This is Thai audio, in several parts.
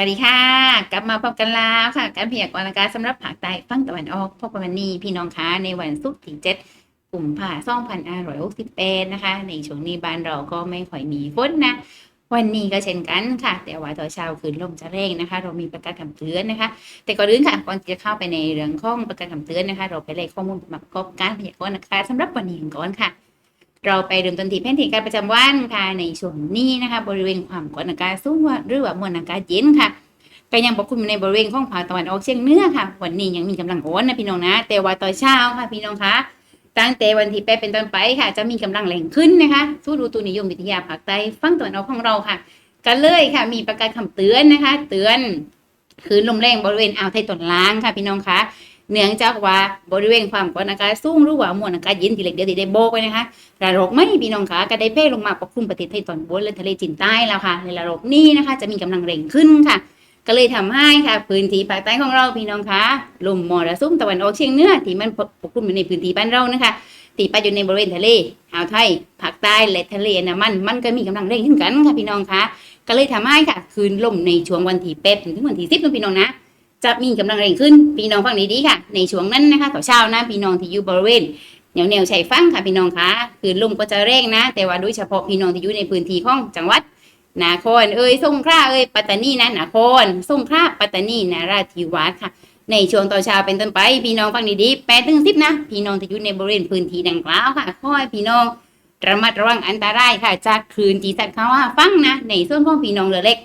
วัสดีค่ะ กลับมาพบกันแล้วค่ะ การพยากรณ์อากาศสำหรับภาคใต้ฝั่งตะวันออกพบกันวันนี้พี่น้องคะในวันศุกร์ที่7กุมภาพันธ์2568นะคะ ในช่วงนี้บ้านเราก็ไม่ค่อยมีฝนนะ วันนี้ก็เช่นกันค่ะ แต่ว่าตอนเช้าคืนลมจะแรงนะคะ เรามีประกาศคำเตือนนะคะ แต่ก่อนอื่นค่ะก่อนจะเข้าไปในเรื่องของประกาศคำเตือนนะคะ เราไปเลยข้อมูลมาประกอบการพยากรณ์อากาศสำหรับวันนี้ก่อนค่ะ เราไปเริ่มต้นที่แผนที่การประจำวันค่ะในช่วงนี้นะคะ บริเวณความกดอากาศสูงหรือว่ามวลอากาศเย็นค่ะก็ยังปกคลุมอยู่ในบริเวณของภาคตะวันออกเฉียงเหนือค่ะ วันนี้ยังมีกำลังอ่อนนะพี่น้องนะ แต่ว่าตอนเช้าค่ะพี่น้องคะตั้งแต่วันที่แปดเป็นต้นไปค่ะ จะมีกำลังแรงขึ้นนะคะสู้ดูตุนิยมวิทยาภาคใต้ฝั่งตะวันออกของเราค่ะ กันเลยค่ะ มีประกาศคำเตือนนะคะ เตือนคืนลมแรงบริเวณอ่าวไทยตอนล่างค่ะ พี่น้องคะ เนื่องจากว่าบริเวณความกดอากาศสูงหรือว่ามวลอากาศเย็นที่เล็กเดียวที่ได้โบกไว้นะคะระลอกไม่พี่น้องคะก็ได้เพ่ลงมาปกคลุมประเทศไทยตอนบนและทะเลจีนใต้แล้วค่ะ ในระลอกนี้นะคะ จะมีกำลังแรงขึ้นค่ะ ก็เลยทำให้ค่ะ พื้นที่ภาคใต้ของเราพี่น้องคะลมมรสุมตะวันออกเฉียงเหนือที่มันปกคลุมอยู่ในพื้นที่บ้านเรานะคะตีไปอยู่ในบริเวณทะเลอ่าวไทยภาคใต้และทะเลนดามัน มันก็มีกำลังแรงขึ้นกันค่ะพี่น้องคะ ก็เลยทำให้ค่ะ คืนลมในช่วงวันที่แปดถึงวันที่สิบนะพี่น้องนะ จะมีกำลังแรงขึ้นพี่น้องฟังดีๆค่ะ ในช่วงนั้นนะคะต่อนเช้านะพี่น้องที่อยู่บริเวณแนวแนวชายฝั่งค่ะพี่น้องคะคืนลมก็จะแรงนะ แต่ว่าโดยเฉพาะพี่น้องที่อยู่ในพื้นที่ของจังหวัดนาครเอ้ยสงขลาเอ้ยปัตตานีนะนาครสงขลาปัตตานีนาราธิวาสค่ะ ในช่วงตอนเช้าเป็นต้นไป พี่น้องฟังดีๆแปดถึงสิบนะพี่น้องที่อยู่ในบริเวณพื้นที่ดังกล่าวค่ะขอให้พี่น้องระมัดระวังอันตรายค่ะ จากคลื่นจีสัตว์เขาว่าฟังนะ ในส่วนของพี่น้องเรือเล็ก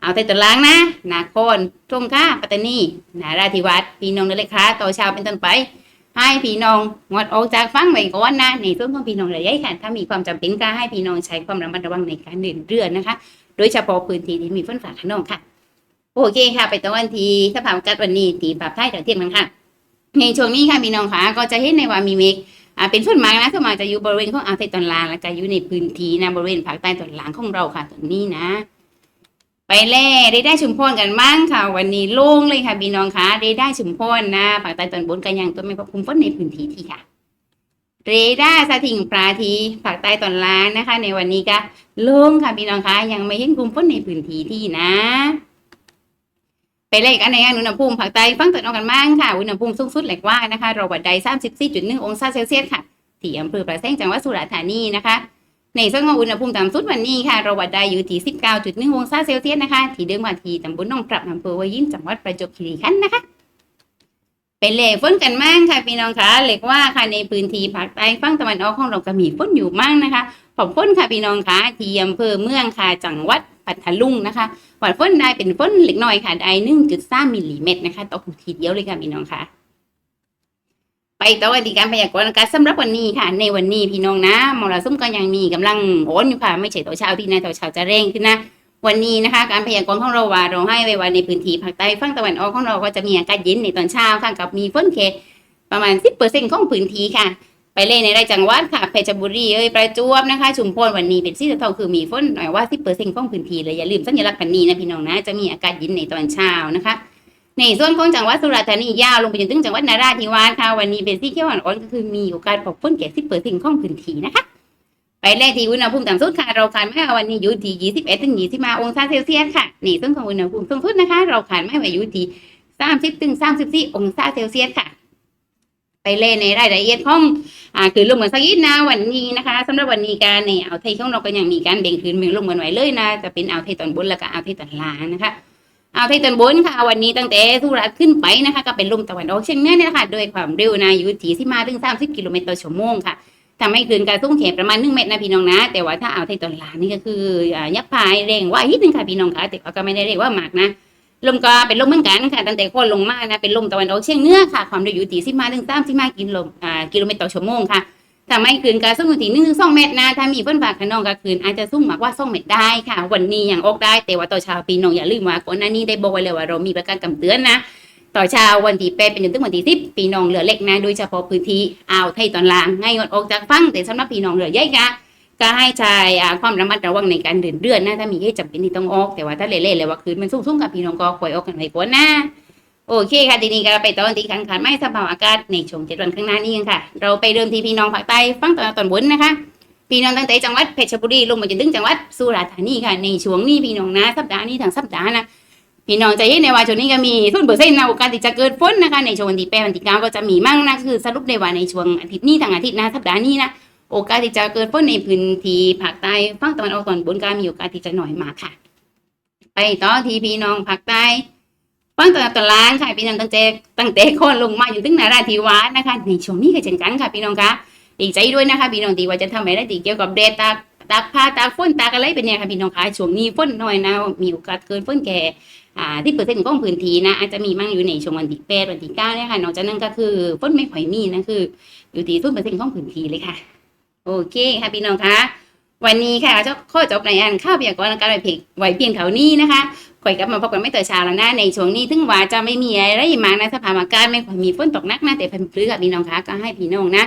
เอาแต่ตารางนะนาครสงขลาปัตตานีนาราธิวาสพี่น้องเรือเล็กค่ะตอช้าเป็นต้นไป ให้พี่น้องงดออกจากฟังไว้ก่อนนะในส่วนของพี่น้องเรือใหญ่ค่ะถ้ามีความจำเป็นก็ให้พี่น้องใช้ความระมัดระวังในการเดินเรือนะคะ โดยเฉพาะพื้นที่ที่มีฝนฟ้าขนองค่ะโอเคค่ะ ไปตะวันทีสภาพอากาศวันนี้ตีปรับไทยแต่เทียมกันค่ะ ในช่วงนี้ค่ะพี่น้องค่ะก็จะเห็นในว่ามีเมฆเป็นฝนมากนะส่วนมากจะอยู่บริเวณของอ่าวไทยตอนล่างแล้วก็อยู่ในพื้นที่นะบริเวณภาคใต้ตอนล่างของเราค่ะตรงนี้นะ ไปแล่ได้ได้ชุมพรกันบ้างค่ะ วันนี้โล่งเลยค่ะพี่น้องค่ะได้ได้ชุมพรนะภาคใต้ตอนบนกันยังตัวไม่พบคุมฝนในพื้นที่ที่ค่ะ เรดาสถิงปลาทีภาคใต้ตอนล่างนะคะ ในวันนี้ก็โล่งค่ะพี่น้องคะยังไม่เห็นกลุ่มฝนในพื้นที่ที่นะ ไปเลขอันไหนอันอุณหภูมิภาคใต้ฟังตะวันออกกันบ้างค่ะอุณหภูมิสูงสุดแหลกว่านะคะเราวัดได้34.1องศาเซลเซียสค่ะที่อำเภอประแสงจังหวัดสุราษฎร์ธานีนะคะ ในส่วนของอุณหภูมิต่ำสุดวันนี้ค่ะเราวัดได้อยู่ที่ 19.1 องศาเซลเซียสนะคะ ที่เดิมว่าที่ตำบลหนองปรับอำเภอวัยยินจังหวัดประจวบคีรีขันธ์นะคะเป็นเลขฝนกันมั่งค่ะพี่น้องคะเล็กว่าค่ะในพื้นที่ภาคใต้ฝั่งตะวันออกของเราก็มีฝนอยู่มั่งนะคะขอบคุณค่ะพี่น้องคะที่อำเภอเมืองค่ะจังหวัดปัตตาลุงนะคะวัดฝนได้เป็นฝนเล็กน้อยค่ะได้หนึ่งจุดสามมิลลิเมตรนะคะตกทีเดียวเลยค่ะพี่น้องค่ะ ไปต่อกันที่การพยากรณ์อากาศสำหรับวันนี้ค่ะ ในวันนี้พี่น้องนะมรสุมก็ยังมีกำลังโอนอยู่ค่ะ ไม่ใช่ต่อเช้าที่นะต่อเช้าจะเร่งขึ้นนะ วันนี้นะคะ การพยากรณ์ของเราว่าเราให้ไว้ว่าในพื้นที่ภาคใต้ฝั่งตะวันออกของเราก็จะมีอากาศเย็นในตอนเช้าค่ะกับมีฝนแค่ประมาณสิบเปอร์เซ็นของพื้นที่ค่ะ ไปเล่นในรายจังหวัดค่ะเพชรบุรีเอ้ยประจวบนะคะชุมพรวันนี้เป็นสีเทาคือมีฝนหน่อยว่าสิบเปอร์เซ็นของพื้นที่เลยอย่าลืมสัญลักษณ์พันนี้นะพี่น้องนะจะมีอากาศเย็นในตอนเช้านะคะ ในส่วนของจังหวัดสุราษฎร์ธานียาวลงไปจนถึงจังหวัดนราธิวาสค่ะวันนี้เป็นสีเขียวอ่อนก็คือมีโอกาสพบฝนแก่สิบเปอร์เซ็นของพื้นที่นะคะไปแรกที่อุณหภูมิต่ำสุดค่ะเราคาดไม่ว่าวันนี้อยู่ที่21ถึง25องศาเซลเซียสค่ะนี่ส่วนของอุณหภูมิสูงสุดนะคะ เราคาดไม่ว่าอยู่ที่30ถึง34องศาเซลเซียสค่ะ ไปเล่นในรายละเอียดของอ่าคือลมเหมือนสักนิดนะวันนี้นะคะสำหรับวันนี้การในอ่าวไทยของเราก็ยังมีการเบ่งคืนเบ่งลมเหมือนไหวเลยนะจะเป็นอ่าวไทยตอนบนแล้วก็อ่าวไทยตอนล่างนะคะ เอาวไทยตอนบนค่ะ วันนี้ตั้งแต่สุราษฎร์ขึ้นไปนะคะ ก็เป็นลมตะวันออกเฉียงเหนือเนี่ยนะคะโดยความเร็วนะอยู่ที่ที่มาถึง 30 กิโลเมตรต่อชั่วโมงค่ะทำให้คลื่นการสูงเข็มประมาณหนึ่งเมตรนะพี่น้องนะ แต่ว่าถ้าเอาไทยตอนหลางนี่ก็คืออยักษ์พายแรงว่าอีกนึงค่ะพี่น้องค่ะแต่ก็ไม่ได้เรียกว่ามากนะลมก็เป็นลมเหมือนกันค่ะตั้งแต่โคนลงมานะเป็นลมตะวันออกเฉียงเหนือค่ะ ความเร็วอยู่ที่สิบมาถึงสามสิบมากิโลอ่ากิโลเมตรต่อชั่วโมงค่ะ ทำให้คลื่นการสูงอยู่ที่หนึ่งถึงสองเมตรนะ ถ้ามีฝนฟ้าขนองก็คืนอาจจะสูงมากว่าสองเมตรได้ค่ะ วันนี้อยังออกได้ แต่ว่าต่อเช้าพี่น้องอย่าลืมว่าก่อนหน้านี้ได้บอกไว้เลยว่าเรามีประกาศกำเตือนนะ ต่อเช้าวันที่แปดเป็นจนถึงวันที่สิบพี่น้องเรือเล็กนะ โดยเฉพาะพื้นที่อ่าวไทยตอนล่างให้งดออกจากฝั่งแต่สำหรับพี่น้องเรือใหญ่ค่ะก็ให้ใช้ความระมัดระวังในการเดินเรือนะถ้ามีเหตุจำเป็นที่ต้องออก แต่ว่าถ้าเล่ๆเลยว่าคืนมันสูงๆกับพี่น้องก็คอยออกกันไว้ก่อนนะ โอเคค่ะทีนี้ก็ไปตอนที่ขันขันไม่สภาพอากาศในช่วงเจ็ดวันข้างหน้านี้กันค่ะ เราไปเริ่มที่พี่น้องภาคใต้ฝั่งตอนตอนบนนะคะ พี่น้องตั้งแต่จังหวัดเพชรบุรีลงมาจนถึงจังหวัดสุราษฎร์ธานีค่ะในช่วงนี้พี่น้องนะสัปดาห์นี้ทางสัปดาห์นะพี่น้องจะเห็นในว่าช่วงนี้ก็มีทุนเปอร์เซ็นต์นะโอกาสที่จะเกิดฝนนะคะในช่วงวันที่แปดวันที่เก้าก็จะมีมั่งนะคือสรุปในว่าในช่วงอาทิตย์นี้ทางอาทิตย์นะสัปดาห์นี้นะโอกาสที่จะเกิดฝนในพื้นที่ภาคใต้ฝั่งตะวันออกตอนบนก็มีโอกาสที่จะน้อยมากค่ะ ไปต่อที่พี่น้องภาคใต้ ฝั่งตะวันตล่างค่ะพี่น้องตั้งแต่ตั้งแต่โคนลงมาอยู่ถึงนาราธิวาสนะคะในช่วงนี้ก็เช่นกันค่ะพี่น้องคะดีใจด้วยนะคะพี่น้องที่ว่าจะทำอะไรได้เกี่ยวกับเดตตาตากผ้าตากฝนตากอะไรเป็นเนี่ยค่ะพี่น้องคะช่วงนี้ฝนน้อยนะมีโอกาสเกินฝนแก่อ่าที่เปอร์เซ็นต์ของพื้นที่นะอาจจะมีมั่งอยู่ในช่วงวันที่แปดวันที่เก้าเนี่ยค่ะนอกจากนั้นก็คือฝนไม่ค่อยมีนะคือ อยู่ที่ศูนเปอร์เซ็นต์ของพื้นที่เลยค่ะ โอเคค่ะพี่น้องคะ วันนี้ค่ะเจะข้อจบในอันข้าวพยากรณ์อากาศไว้เพียงไว้เพียงเท่านี้นะคะข่อยกลับมาพบกันไม่ต่อเช้าแล้วนะในช่วงนี้ถึงว่าจะไม่มีอะไรมากนะสภาพอากาศไม่ค่อยมีฝนตกหนักนะแต่พิ่นปลื้ค่ะพี่น้องคะก็ให้พี่น้องนะ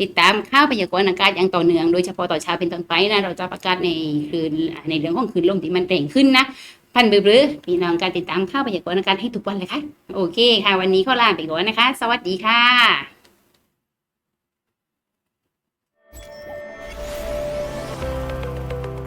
ติดตามข่าวพยากรณ์อากาศอย่างต่อเนื่องโดยเฉพาะต่อเช้าเป็นต้นไปนะเราจะประกาศในคืนในเรื่องของคืนลมที่มันแรงขึ้นนะพันบือบือพี่น้องการติดตามข่าวพยากรณ์อากาศให้ทุกวันเลยค่ะโอเคค่ะ วันนี้ข้อลาไปก่อนนะคะ สวัสดีค่ะ